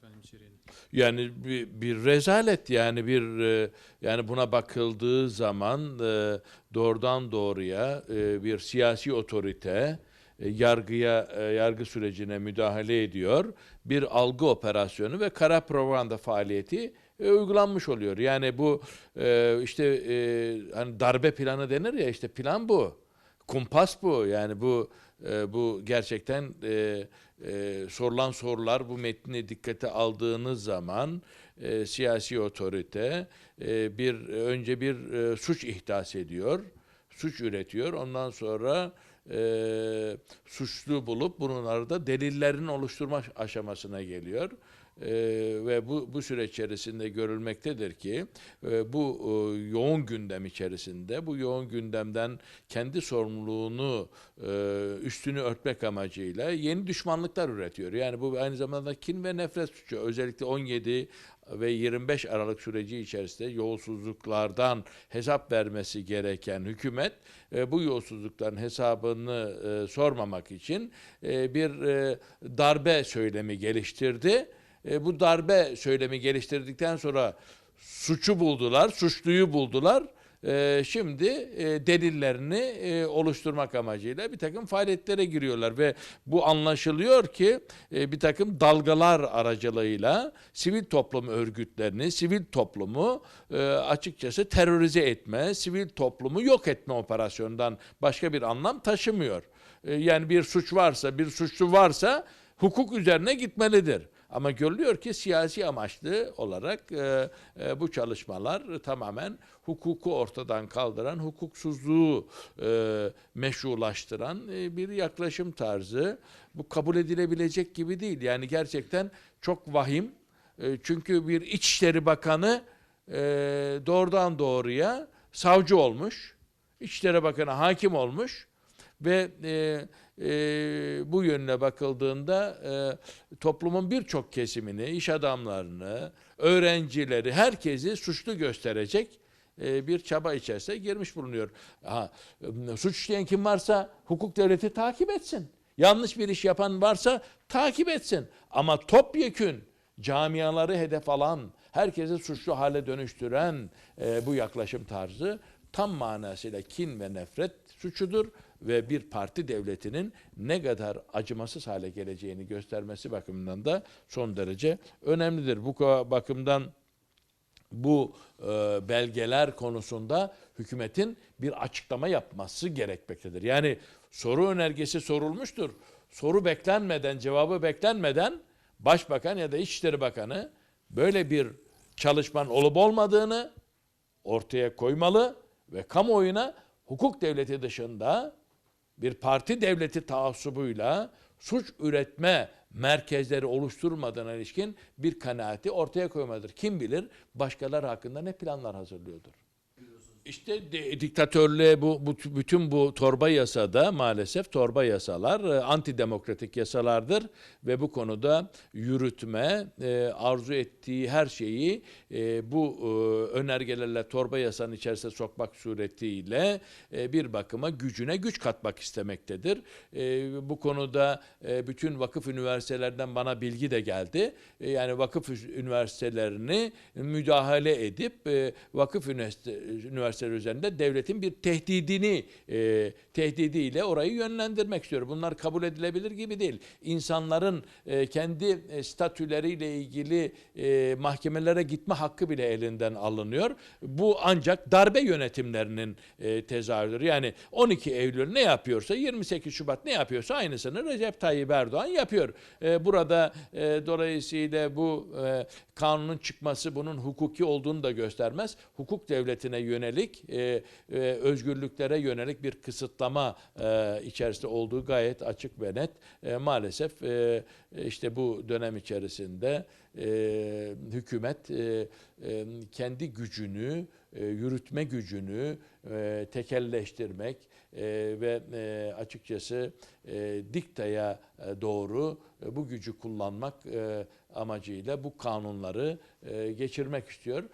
efendim içeriğini? Yani bir, bir rezalet yani bir e, yani buna bakıldığı zaman e, doğrudan doğruya e, bir siyasi otorite yargıya yargı sürecine müdahale ediyor. Bir algı operasyonu ve kara propaganda faaliyeti uygulanmış oluyor. Yani bu işte hani darbe planı denir ya işte plan bu. Kumpas bu. Yani bu e, bu gerçekten e, e, sorulan sorular bu metni dikkate aldığınız zaman e, siyasi otorite e, bir önce bir e, suç ihdas ediyor, suç üretiyor. Ondan sonra e, suçlu bulup bunları da delillerin oluşturma aşamasına geliyor. E, ve bu bu süreç içerisinde görülmektedir ki e, bu e, yoğun gündem içerisinde bu yoğun gündemden kendi sorumluluğunu e, üstünü örtmek amacıyla yeni düşmanlıklar üretiyor. Yani bu aynı zamanda kin ve nefret suçu özellikle 17 ve 25 Aralık süreci içerisinde yolsuzluklardan hesap vermesi gereken hükümet e, bu yolsuzlukların hesabını e, sormamak için e, bir darbe söylemi geliştirdi. Bu darbe söylemi geliştirdikten sonra suçu buldular, suçluyu buldular. E, şimdi e, delillerini e, oluşturmak amacıyla bir takım faaliyetlere giriyorlar ve bu anlaşılıyor ki e, bir takım dalgalar aracılığıyla sivil toplum örgütlerini, sivil toplumu açıkçası terörize etme, sivil toplumu yok etme operasyonundan başka bir anlam taşımıyor. Yani bir suç varsa, bir suçlu varsa hukuk üzerine gitmelidir. Ama görülüyor ki siyasi amaçlı olarak e, e, bu çalışmalar tamamen hukuku ortadan kaldıran, hukuksuzluğu e, meşrulaştıran e, bir yaklaşım tarzı. Bu kabul edilebilecek gibi değil. Yani gerçekten çok vahim. E, çünkü bir İçişleri Bakanı e, doğrudan doğruya savcı olmuş. İçişleri Bakanı hakim olmuş ve e, e, bu yönüne bakıldığında e, toplumun birçok kesimini, iş adamlarını, öğrencileri, herkesi suçlu gösterecek e, bir çaba içerisine girmiş bulunuyor. Ha, suç işleyen kim varsa hukuk devleti takip etsin. Yanlış bir iş yapan varsa takip etsin. Ama topyekün camiaları hedef alan, herkesi suçlu hale dönüştüren e, bu yaklaşım tarzı tam manasıyla kin ve nefret suçudur ve bir parti devletinin ne kadar acımasız hale geleceğini göstermesi bakımından da son derece önemlidir. Bu bakımdan bu e, belgeler konusunda hükümetin bir açıklama yapması gerekmektedir. Yani soru önergesi sorulmuştur. Soru beklenmeden, cevabı beklenmeden Başbakan ya da İçişleri Bakanı böyle bir çalışmanın olup olmadığını ortaya koymalı ve kamuoyuna hukuk devleti dışında bir parti devleti taassubuyla suç üretme merkezleri oluşturmadığına ilişkin bir kanaati ortaya koymalıdır. Kim bilir başkaları hakkında ne planlar hazırlıyordur. İşte de, diktatörlüğe bu, bu bütün bu torba yasada maalesef torba yasalar e, antidemokratik yasalardır ve bu konuda yürütme e, arzu ettiği her şeyi e, bu e, önergelerle torba yasanın içerisine sokmak suretiyle e, bir bakıma gücüne güç katmak istemektedir. E, bu konuda e, bütün vakıf üniversitelerden bana bilgi de geldi. E, yani vakıf üniversitelerini müdahale edip e, vakıf üniversite, üniversiteleri üzerinde devletin bir tehdidini e, tehdidiyle orayı yönlendirmek istiyor. Bunlar kabul edilebilir gibi değil. İnsanların e, kendi e, statüleriyle ilgili e, mahkemelere gitme hakkı bile elinden alınıyor. Bu ancak darbe yönetimlerinin e, tezahürüdür. Yani 12 Eylül ne yapıyorsa 28 Şubat ne yapıyorsa aynısını Recep Tayyip Erdoğan yapıyor. E, burada e, dolayısıyla bu e, kanunun çıkması bunun hukuki olduğunu da göstermez. Hukuk devletine yönelik, e, e, özgürlüklere yönelik bir kısıtlama e, içerisinde olduğu gayet açık ve net. E, maalesef e, işte bu dönem içerisinde e, hükümet e, e, kendi gücünü, e, yürütme gücünü e, tekelleştirmek e, ve e, açıkçası e, diktaya e, doğru e, bu gücü kullanmak e, amacıyla bu kanunları e, geçirmek istiyor.